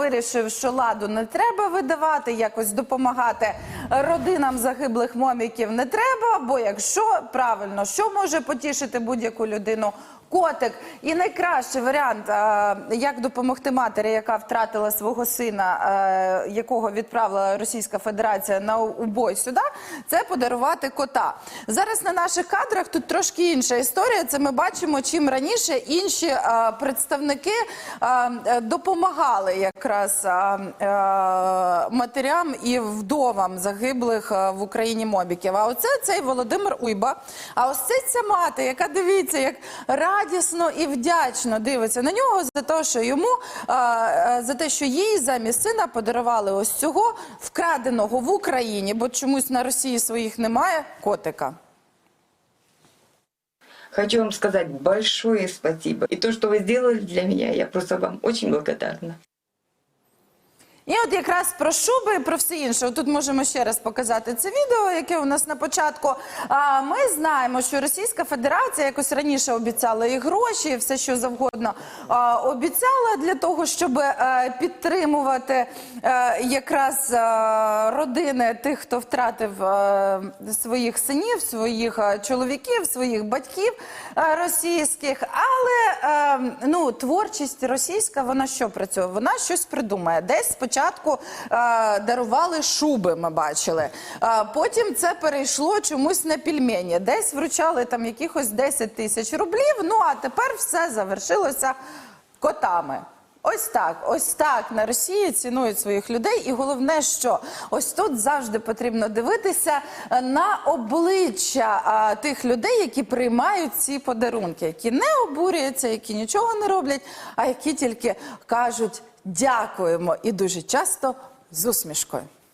вирішив, що ладу не треба видавати, якось допомагати родинам загиблих моміків не треба. Бо якщо правильно, що може потішити будь-яку людину? Котик і найкращий варіант, е, як допомогти матері, яка втратила свого сина, е, якого відправила Російська Федерація на убой сюди, це подарувати кота. Зараз на наших кадрах тут трошки інша історія. Це ми бачимо, чим раніше інші е, представники допомагали якраз матерям і вдовам загиблих е, в Україні мобіків. А оце цей Володимир Уйба. А ось це ця мати, яка дивіться, як радісно і вдячно дивиться на нього за те, що йому е, е, за те, що їй замість сина подарували ось цього вкраденого в Україні, бо чомусь на Росії своїх немає котика. Хочу вам сказать большое спасибо. И то, что вы сделали для меня, я просто вам очень благодарна. І от якраз про шуби і про все інше. Тут можемо ще раз показати це відео, яке у нас на початку. Ми знаємо, що Російська Федерація якось раніше обіцяла і гроші, і все що завгодно обіцяла для того, щоб е, підтримувати е, якраз е, родини тих, хто втратив своїх синів, своїх чоловіків, своїх батьків російських. Але ну творчість російська, вона що працює? Вона щось придумає. Десь е, дарували шуби, ми бачили. Е, потім це перейшло чомусь на пельмені. Десь вручали там якихось 10 тисяч рублів. Ну а тепер все завершилося котами. Ось так, ось так на Росії цінують своїх людей, і головне, що ось тут завжди потрібно дивитися е, на обличчя а, тих людей, які приймають ці подарунки, які не обурюються, які нічого не роблять, а які тільки кажуть дякуємо і дуже часто з усмішкою.